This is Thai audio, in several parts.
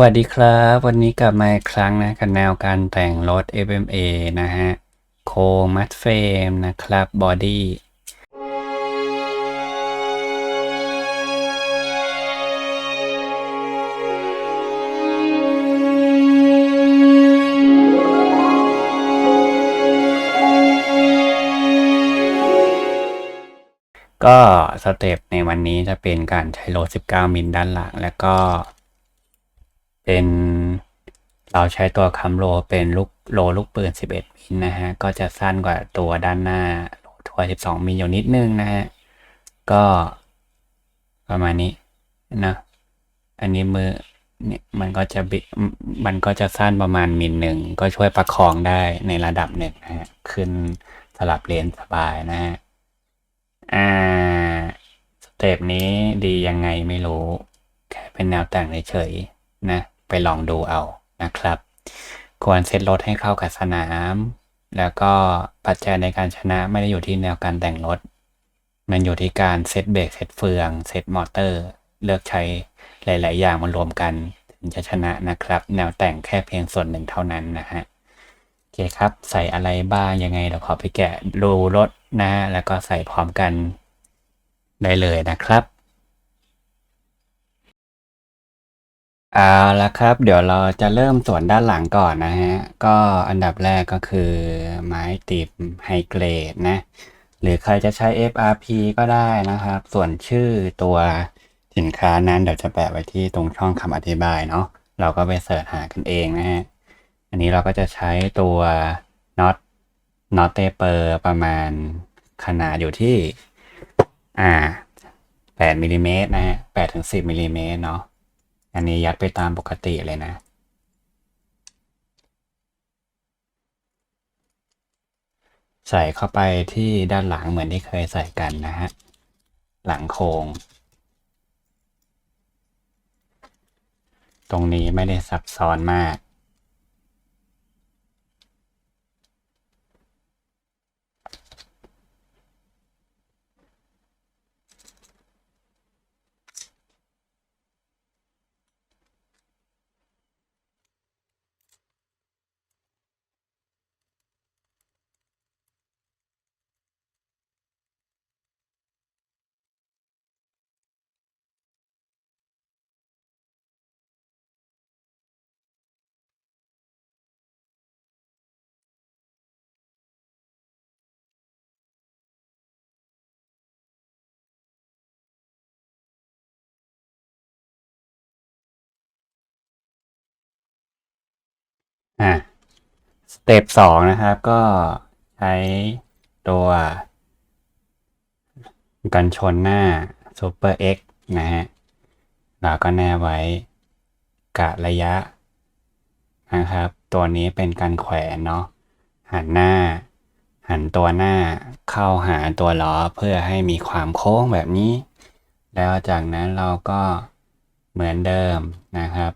วัสดีครับ วันนี้กลับมาอีกครั้งนะกับแนวการแต่งรถ FMA นะฮะ โคมัดเฟรมนะครับบอดี้ก็สเต็ปในวันนี้จะเป็นการใช้โล19 มิลด้านหลัง แล้วก็ เป็นเราใช้ตัวคัมโลเป็นลูกโลลูกปืน 11 มิลนะฮะ ก็จะสั้นกว่าตัวด้านหน้าโลทัวร์12 มิลอยู่นิดนึงนะฮะ ก็ประมาณนี้นะอันนี้มือเนี่ยมันก็จะบิมันก็จะสั้นประมาณมิลหนึ่ง ก็ช่วยประคองได้ในระดับหนึ่งนะฮะ ขึ้นสลับเลนสบายนะฮะ อ่า สเต็ปนี้ดียังไงไม่รู้ แค่เป็นแนวแต่งเฉย นะไปลองดูเอานะครับ ควรเซตรถให้เข้ากับสนาม แล้วก็ปัจจัยในการชนะไม่ได้อยู่ที่แนวการแต่งรถ มันอยู่ที่การเซตเบรกเซตเฟืองเซตมอเตอร์ เลือกใช้หลาย ๆ อย่างมารวมกันถึงจะชนะนะครับ แนวแต่งแค่เพียงส่วนหนึ่งเท่านั้นนะฮะโอเคครับ ใส่อะไรบ้างยังไงเดี๋ยวขอไปแกะดูรถนะแล้วก็ใส่พร้อมกันได้เลยนะครับ เอาละครับ เดี๋ยวเราจะเริ่มส่วนด้านหลังก่อนนะฮะ ก็อันดับแรกก็คือไม้ติบไฮเกรดนะ หรือใครจะใช้ FRP ก็ได้นะครับ ส่วนชื่อตัวสินค้านั้นเดี๋ยวจะแปะไว้ที่ตรงช่องคำอธิบายเนาะเราก็ไปเสิร์ชหากันเองนะฮะ อันนี้เราก็จะใช้ตัวน็อตน็อตเตเปอร์ประมาณขนาดอยู่ที่ อ่า8มิลลิเมตรนะฮะ8ถึง10มิลลิเมตรเนาะ อันนี้ยัดไปตามปกติเลยนะ ใส่เข้าไปที่ด้านหลังเหมือนที่เคยใส่กันนะฮะ หลังโครงตรงนี้ไม่ได้ซับซ้อนมาก อะสเต็ปสองนะครับก็ใช้ตัวกันชนหน้า Super X นะฮะเราก็แนบไว้กะระยะนะครับ ตัวนี้เป็นการแขวนเนาะหันหน้า หันตัวหน้าเข้าหาตัวล้อเพื่อให้มีความโค้งแบบนี้ แล้วจากนั้นเราก็เหมือนเดิมนะครับ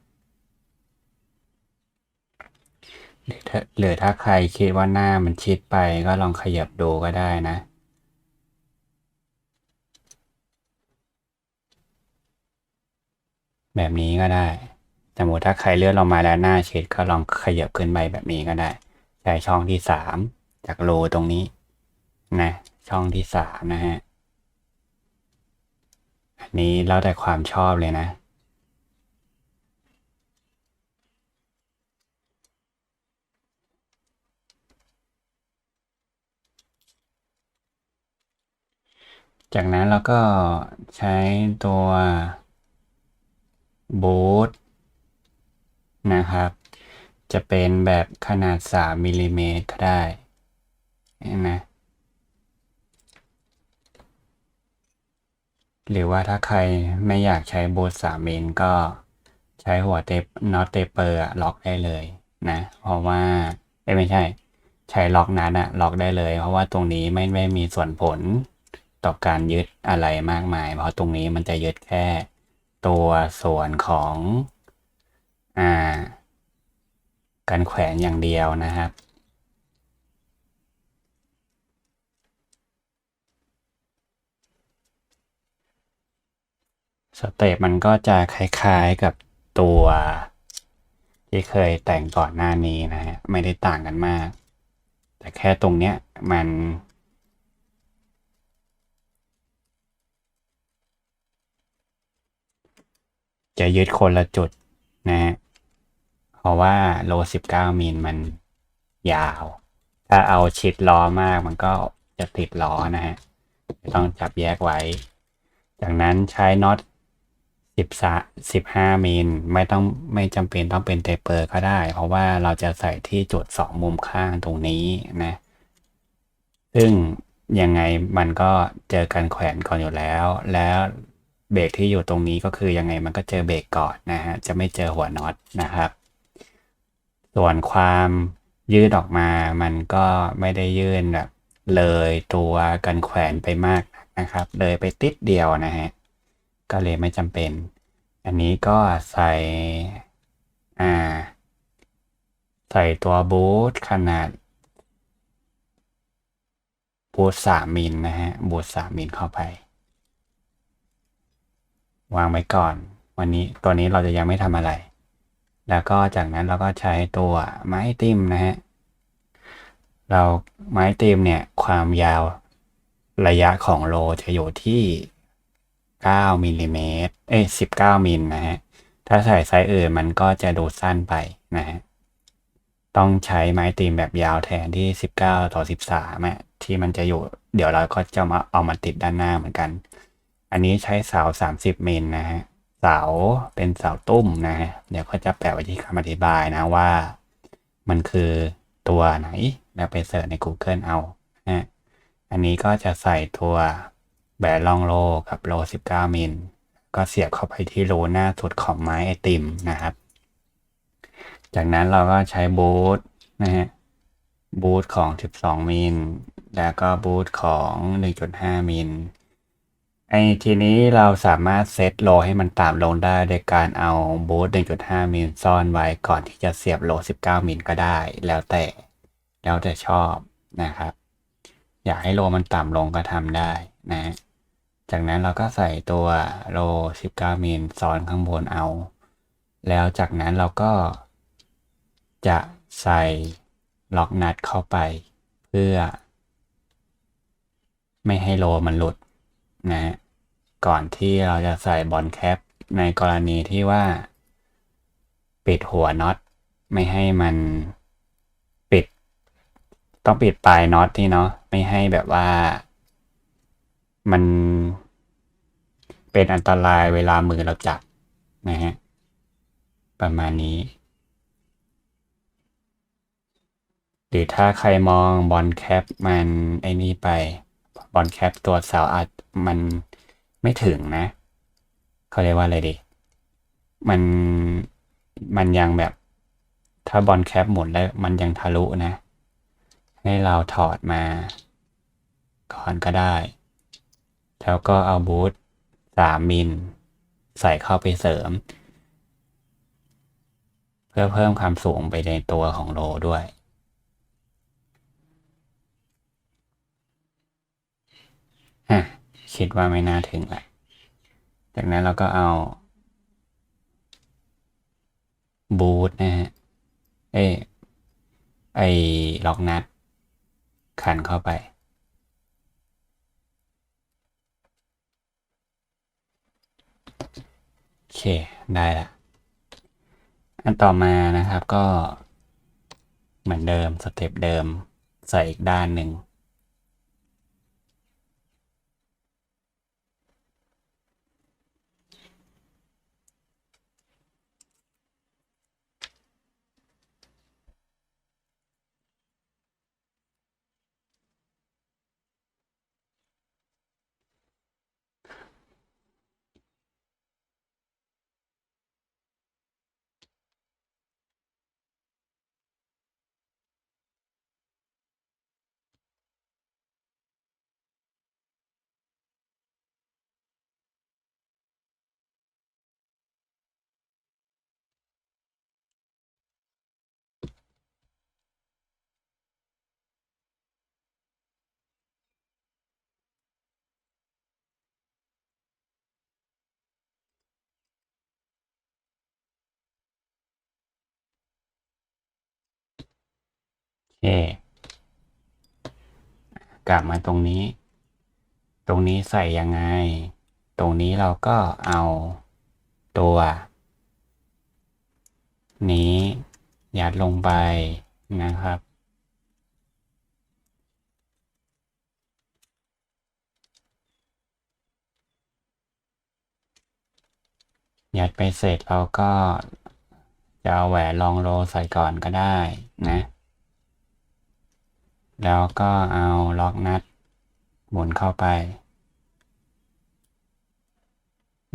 หรือถ้าใครคิดว่าหน้ามันชิดไปก็ลองขยับดูก็ได้นะแบบนี้ก็ได้ สมมติถ้าใครเลื่อนลงมาแล้วหน้าชิดก็ลองขยับขึ้นไปแบบนี้ก็ได้ ใช้ช่องที่สามจากรูตรงนี้นะ ช่องที่สามนะฮะ อันนี้แล้วแต่ความชอบเลยนะ จากนั้นเราก็ใช้ตัวบูทนะครับ จะเป็นแบบขนาด 3มิลลิเมตรก็ได้นะหรือว่าถ้าใครไม่อยากใช้บูท3มิลก็ใช้หัวเตปน็อตเตเปอร์ล็อกได้เลยนะ เพราะว่าไม่ใช่ ใช้ล็อกนั้นอะล็อกได้เลย เพราะว่าตรงนี้ไม่ไม่มีส่วนผล ต่อการยึดอะไรมากมาย เพราะตรงนี้มันจะยึดแค่ตัวส่วนของอ่าการแขวนอย่างเดียวนะครับ สเตปมันก็จะคล้ายๆกับตัวที่เคยแต่งก่อนหน้านี้นะฮะไม่ได้ต่างกันมาก แต่แค่ตรงเนี้ยมัน จะยึดคนละจุดนะฮะเพราะว่าโลสิบเก้ามิลมันยาว ถ้าเอาชิดล้อมากมันก็จะติดล้อนะฮะต้องจับแยกไว้ จากนั้นใช้น็อตสิบสาสิบห้ามิลไม่ต้องไม่จำเป็นต้องเป็นเตเปอร์ก็ได้ เพราะว่าเราจะใส่ที่จุดสองมุมข้างตรงนี้นะ ซึ่งยังไงมันก็เจอกันแขวนก่อนอยู่แล้ว แล้ว เบรกที่อยู่ตรงนี้ก็คือยังไงมันก็เจอเบรกก่อนนะฮะ จะไม่เจอหัวน็อตนะครับ ส่วนความยืดออกมา มันก็ไม่ได้ยื่นแบบเลยตัวกันแขวนไปมากนะครับ เลยไปติดเดียวนะฮะ ก็เลยไม่จำเป็น อันนี้ก็ใส่ อ่า ใส่ตัวบูทขนาดบูทสามมิลนะฮะ บูทสามมิลเข้าไป วางไว้ก่อน วันนี้ตัวนี้เราจะยังไม่ทำอะไร แล้วก็จากนั้นเราก็ใช้ตัวไม้ติมนะฮะเราไม้ติมเนี่ยความยาวระยะของโลจะอยู่ที่ 9มิลลิเมตรเอ้ย19มิลนะฮะ ถ้าใส่ไซส์อื่นมันก็จะดูสั้นไปนะฮะ ต้องใช้ไม้ตีมแบบยาวแทนที่ 19 ต่อ 13อะที่มันจะอยู่ เดี๋ยวเราก็จะมาเอามาติดด้านหน้าเหมือนกัน อันนี้ใช้เสา 30มิลนะฮะ เสาเป็นเสาตุ้มนะฮะ เดี๋ยวก็จะแปะไว้ที่คำอธิบายนะว่า มันคือตัวไหน แล้วไปเสิร์ชใน Google เอานะอันนี้ก็จะใส่ตัวแบนลองโลกับโล 19 มิล ก็เสียบเข้าไปที่รูหน้าสุดของไม้ไอติมนะครับ จากนั้นเราก็ใช้บูทนะฮะ บูทของ 12 มิล แล้วก็บูทของ 1.5 มิล ไอทีนี้เราสามารถเซตโลให้มันต่ำลงได้โดยการเอาบูท1.5 มิลซ่อนไว้ก่อนที่จะเสียบโล 19 มิลก็ได้ แล้วแต่ แล้วแต่ชอบนะครับ อยากให้โลมันต่ำลงก็ทำได้นะ จากนั้นเราก็ใส่ตัวโล 19 มิลซ้อนข้างบนเอา แล้วจากนั้นเราก็จะใส่ล็อกนัดเข้าไป เพื่อ ไม่ให้โลมันหลุด นะก่อนที่เราจะใส่บอลแคปในกรณีที่ว่า ปิดหัวน็อตไม่ให้มันปิด ต้องปิดปลายน็อตที่เนาะไม่ให้แบบว่า มันเป็นอันตรายเวลามือเราจับนะฮะประมาณนี้ หรือถ้าใครมองบอลแคปมันไอ้นี่ไป บอลแคปตัวเสาอาจมันไม่ถึงนะ เขาเรียกว่าอะไรดี มันมันยังแบบ ถ้าบอลแคปหมดแล้วมันยังทะลุนะ ให้เราถอดมา ก่อนก็ได้ แล้วก็เอาบูทสามมิล ใส่เข้าไปเสริม เพื่อเพิ่มความสูงไปในตัวของโลด้วย อะคิดว่าไม่น่าถึงแหละ จากนั้นเราก็เอาบูทนะฮะ เอ้ไอ้ล็อกนัด ขันเข้าไป โอเค ได้ละ อันต่อมานะครับก็เหมือนเดิม สเต็ปเดิม ใส่อีกด้านหนึ่ง เค กลับมาตรงนี้ ตรงนี้ใส่ยังไง ตรงนี้เราก็เอาตัว นี้ยัดลงไปนะครับ ยัดไปเสร็จเราก็จะเอาแหวนรองโลใส่ก่อนก็ได้นะ แล้วก็เอาล็อกนัดหมุนเข้าไป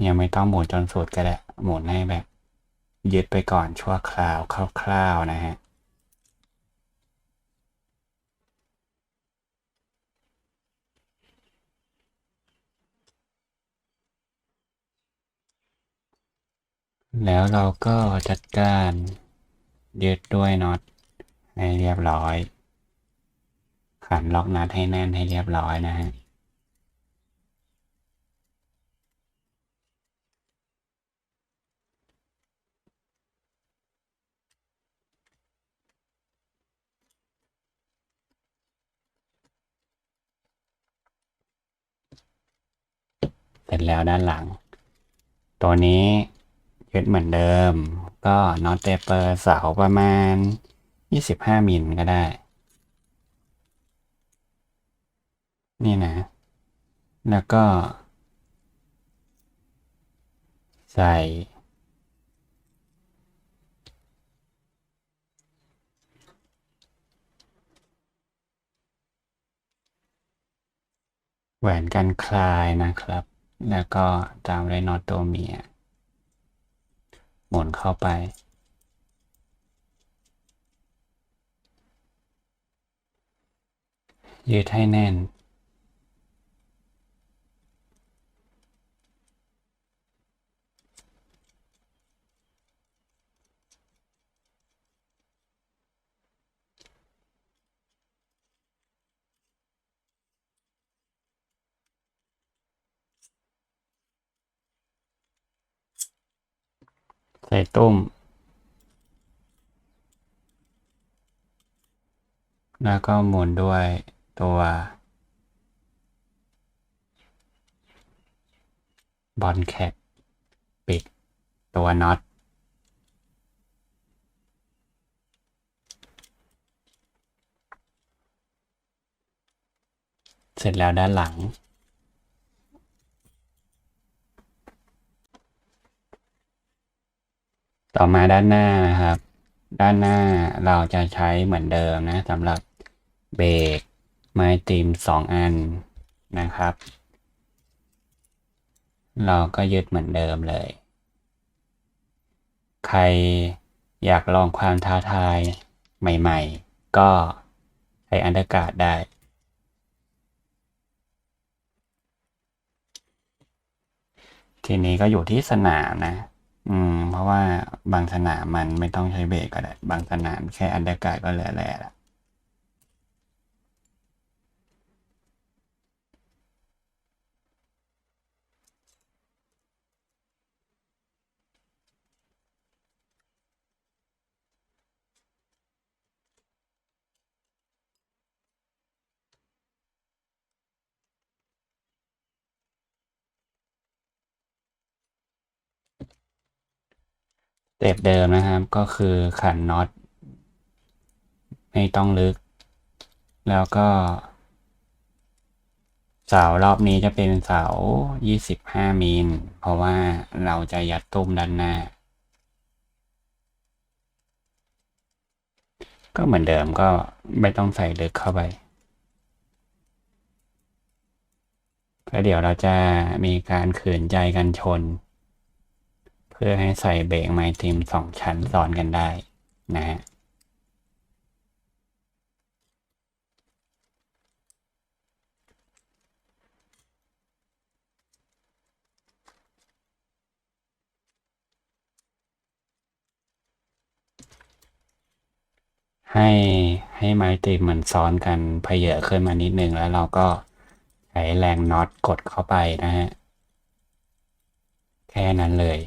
ยังไม่ต้องหมุนจนสุดก็ได้ หมุนให้แบบ ยึดไปก่อนชั่วคราวคร่าวๆนะฮะแล้วเราก็จัดการยึดด้วยน็อตให้เรียบร้อย ขันล็อกนัดให้แน่นให้เรียบร้อยนะฮะเสร็จแล้วด้านหลัง ตัวนี้ยึดเหมือนเดิม ก็น็อตเตเปอร์เสาประมาณ 25มิลก็ได้ นี่นะ แล้วก็ ใส่ แหวนกันคลายนะครับ แล้วก็ตามด้วยน็อตตัวเมีย หมุนเข้าไปยืดให้แน่น ใส่ตุ้ม แล้วก็หมุนด้วยตัวบอลแคปปิดตัวน็อตเสร็จแล้วด้านหลัง ต่อมาด้านหน้านะครับ ด้านหน้าเราจะใช้เหมือนเดิมนะสำหรับเบรกไม้ตีมสองอันนะครับ เราก็ยึดเหมือนเดิมเลย ใครอยากลองความท้าทายใหม่ๆ ก็ใช้อันดอร์การได้ทีนี้ก็อยู่ที่สนามนะ อืม เพราะว่าบางสนามมันไม่ต้องใช้เบรกก็ได้ บางสนามแค่อันเดอร์การ์ดก็เหลือแหล่ล เต็ปเดิมนะครับก็คือขันน็อตไม่ต้องลึก แล้วก็ เสารอบนี้จะเป็นเสา 25 มิล เพราะว่าเราจะยัดตุ้มด้านหน้า ก็เหมือนเดิมก็ไม่ต้องใส่ลึกเข้าไปแล้วเดี๋ยวเราจะมีการขืนใจกันชน พื่อให้ใส่เบรกไม้ติมสองชั้นซ้อนกันได้นะฮะให้ให้ไม้ตีเหมือนซ้อนกันเพเยอะขึ้นมานิดนึงแล้วเราก็ใช้แรงน็อตกดเข้าไปนะฮะ แค่นั้นเลย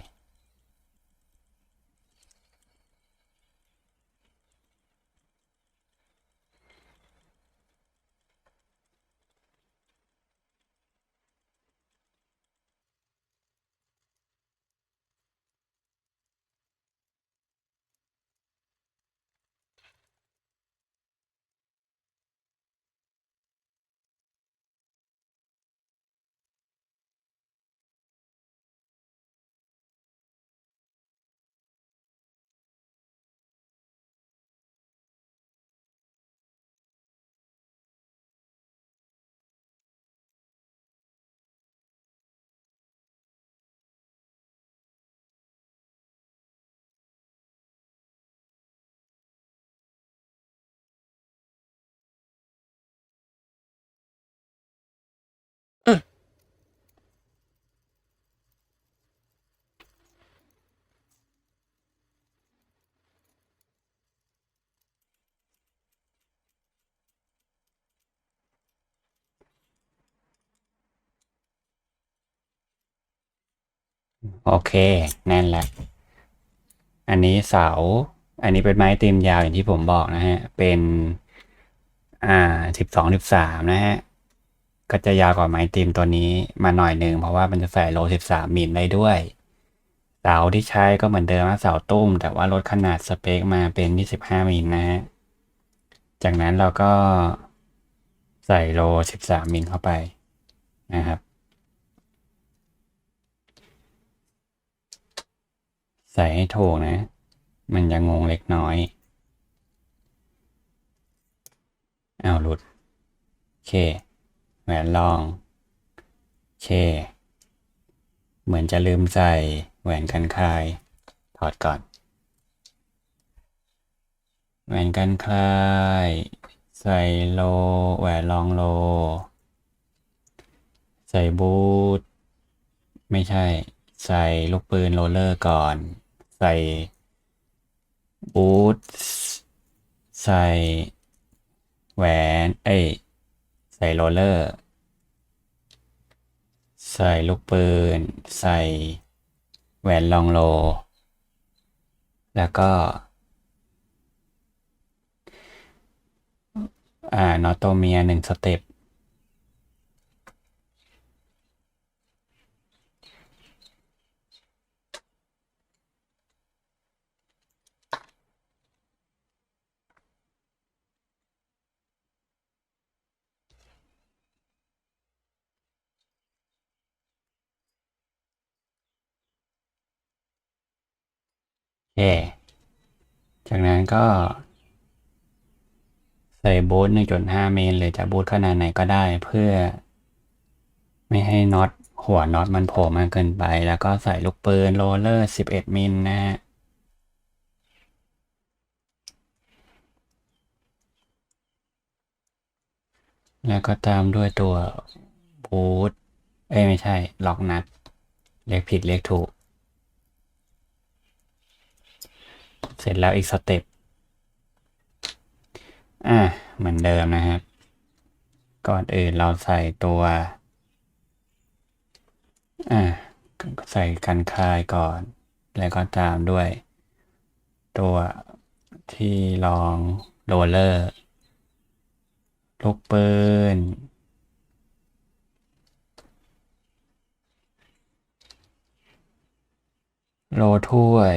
โอเค แน่นแล้ว อันนี้เสา อันนี้เป็นไม้ตีมยาวอย่างที่ผมบอกนะฮะ เป็น อ่าสิบสองสิบสามนะฮะ ก็จะยาวกว่าไม้ตีมตัวนี้มาหน่อยหนึ่งเพราะว่ามันจะใส่โลสิบสามมิลได้ด้วย เสาที่ใช้ก็เหมือนเดิมนะเสาตุ้ม แต่ว่าลดขนาดสเปคมาเป็นยี่สิบห้ามิลนะฮะ จากนั้นเราก็ใส่โลสิบสามมิลเข้าไปนะครับ ใส่ให้ถูกนะ มันจะงงเล็กน้อยเอ้าหลุดเคแหวนลองเคเหมือนจะลืมใส่แหวนกันคลาย ถอดก่อน แหวนกันคลาย ใส่โล แหวนลองโล ใส่บูท ไม่ใช่ ใส่ลูกปืนโรลเลอร์ก่อน ใส่บูทใส่แหวนเอ้ยใส่โรลเลอร์ ใส่ลูกปืน ใส่แหวนลองโล แล้วก็ อ่า นอโตเมียหนึ่งสเต็ป ค จากนั้นก็ ใส่บูท1.5 เมตรหรือจะบูทขนาดไหนก็ได้เพื่อ ไม่ให้น็อตหัวน็อตมันโผล่มากเกินไป แล้วก็ใส่ลูกปืนโรลเลอร์ 11 มิลนะฮะแล้วก็ตามด้วยตัวบูทเอ้ยไม่ใช่ ล็อกนัดเรียกผิดเรียกถูก เสร็จแล้วอีกสเต็ปอะเหมือนเดิมนะครับ ก่อนอื่นเราใส่ตัวอะใส่กันคายก่อน แล้วก็ตามด้วย ตัวที่รองโรลเลอร์ ลูกปืนโลถ้วย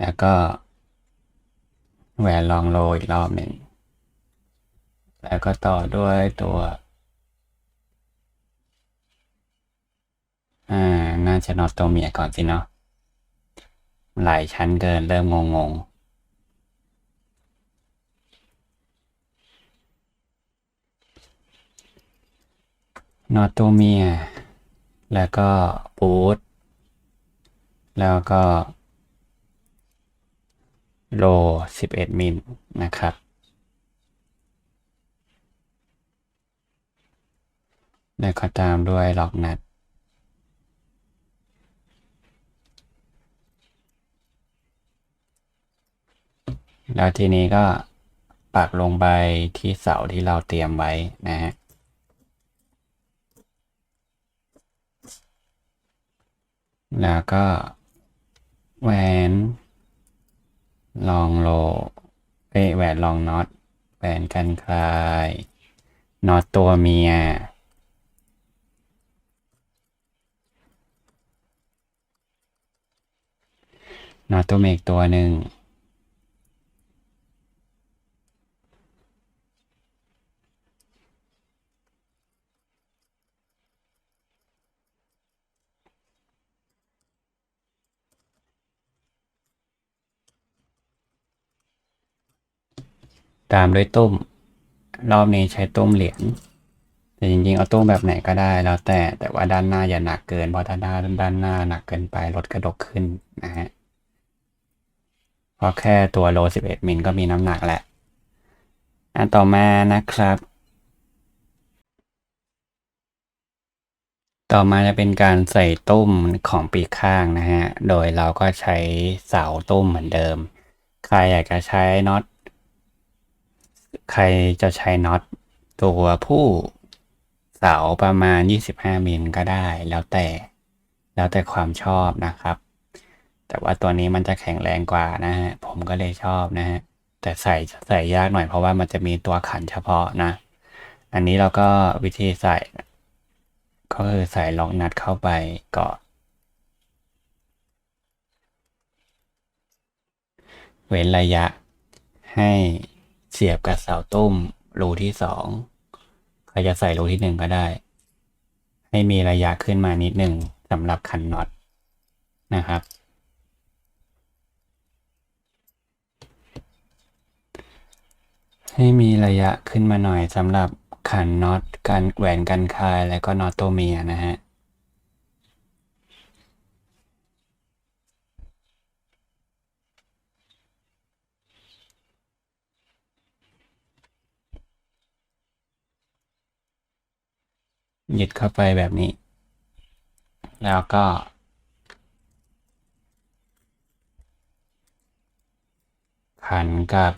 แล้วก็แหวนลองโลอีกรอบหนึ่ง แล้วก็ต่อด้วยตัว อ่า น่าจะนอตตัวเมียก่อนสิเนาะ หลายชั้นเกินเริ่มงงงนอตตัวเมีย แล้วก็บูทแล้วก็ โล 11 มิลนะครับ แล้วก็ตามด้วยล็อกนัด แล้วทีนี้ก็ปักลงไปที่เสาที่เราเตรียมไว้นะฮะแล้วก็แหวน ลองโลเอ้แหวนลองน็อตแหวนกันคลายน็อตตัวเมีย น็อตตัวเมกตัวหนึ่ง ตามด้วยตุ้ม รอบนี้ใช้ตุ้มเหรียญแต่จริงๆ เอาตุ้มแบบไหนก็ได้แล้วแต่แต่ว่าด้านหน้าอย่าหนักเกิน เพราะถ้าด้าด้านหน้าหนักเกินไปรถกระดกขึ้นนะฮะเพราะแค่ตัวโล 11 มิลก็มีน้ำหนักแหละอันต่อมานะครับ ต่อมาจะเป็นการใส่ตุ้มของปีกข้างนะฮะ โดยเราก็ใช้เสาตุ้มเหมือนเดิม ใครอยากจะใช้น็อต ใครจะใช้น็อตตัวผู้เสาประมาณ 25มิลก็ได้ แล้วแต่ แล้วแต่ความชอบนะครับ แต่ว่าตัวนี้มันจะแข็งแรงกว่านะฮะ ผมก็เลยชอบนะฮะ แต่ใส่ใส่ยากหน่อยเพราะว่ามันจะมีตัวขันเฉพาะนะ อันนี้เราก็วิธีใส่ ก็คือใส่ล็อกนัดเข้าไปก่อนเว้นระยะให้ เสียบกับเสาตุ้มรูที่สองใครจะใส่รูที่หนึ่งก็ได้ ให้มีระยะขึ้นมานิดหนึ่งสำหรับขันน็อตนะครับ ให้มีระยะขึ้นมาหน่อยสำหรับขันน็อตการแหวนกันคายและก็น็อตตัวเมียนะฮะ ยึดเข้าไปแบบนี้ แล้วก็ ขันกับ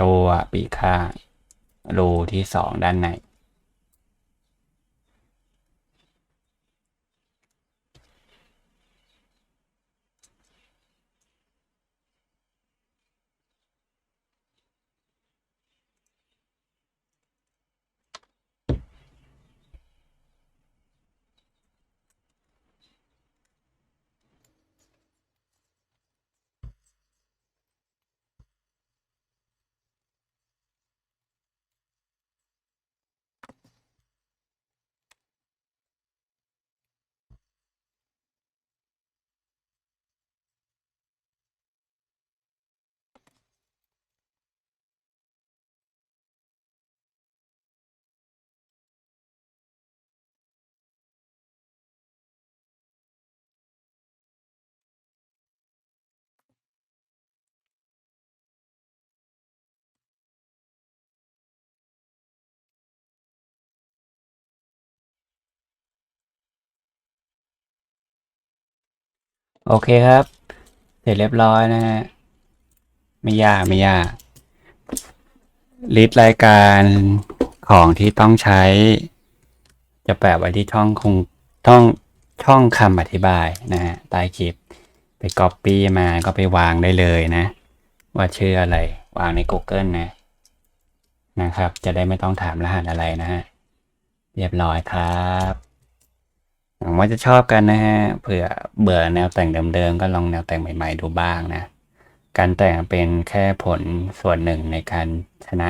ตัวปีกข้างรูที่สองด้านใน โอเคครับ เสร็จเรียบร้อยนะฮะ ไม่ยากไม่ยาก ลิสต์รายการของที่ต้องใช้ จะแปะไว้ที่ช่องคงช่องช่องคำอธิบายนะฮะใต้คลิป ไปก๊อปปี้มาก็ไปวางได้เลยนะ ว่าชื่ออะไร วางใน Google นะ นะครับ จะได้ไม่ต้องถามรหัสอะไรนะฮะ เรียบร้อยครับ หวังว่าจะชอบกันนะฮะเผื่อเบื่อแนวแต่งเดิมๆก็ลองแนวแต่งใหม่ ๆ ดูบ้างนะ การแต่งเป็นแค่ผลส่วนหนึ่งในการชนะ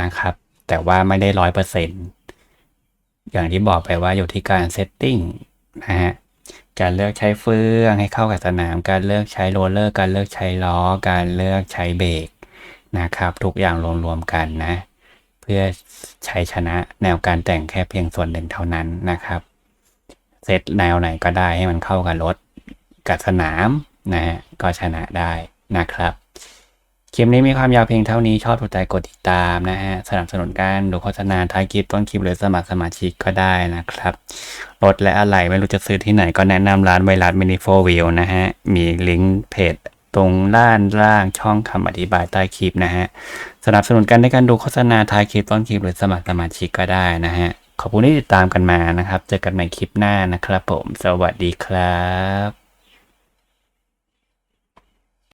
นะครับ แต่ว่าไม่ได้ร้อยเปอร์เซ็นต์อย่างที่บอกไปว่าอยู่ที่การเซตติ้งนะฮะการเลือกใช้เฟืองให้เข้ากับสนาม การเลือกใช้โรลเลอร์ การเลือกใช้ล้อ การเลือกใช้เบรกนะครับ ทุกอย่างรวมๆกันนะ เพื่อใช้ชนะแนวการแต่งแค่เพียงส่วนหนึ่งเท่านั้นนะครับ เซตแนวไหนก็ได้ให้มันเข้ากับรถกับสนามนะฮะก็ชนะได้นะครับคลิปนี้มีความยาวเพียงเท่านี้ชอบถูกใจกดติดตามนะฮะสนับสนุนการดูโฆษณาท้ายคลิปต้นคลิปหรือสมัครสมาชิกก็ได้นะครับรถและอะไรไม่รู้จะซื้อที่ไหนก็แนะนำร้านไวรัสมินิโฟวิวนะฮะ มีลิงก์เพจตรงด้านล่างช่องคำอธิบายใต้คลิปนะฮะสนับสนุนกันในการดูโฆษณาท้ายคลิปต้นคลิปหรือสมัครสมาชิกก็ได้นะฮะ ขอบคุณที่ติดตามกันมานะครับ เจอกันใหม่คลิปหน้านะครับผม สวัสดีครับ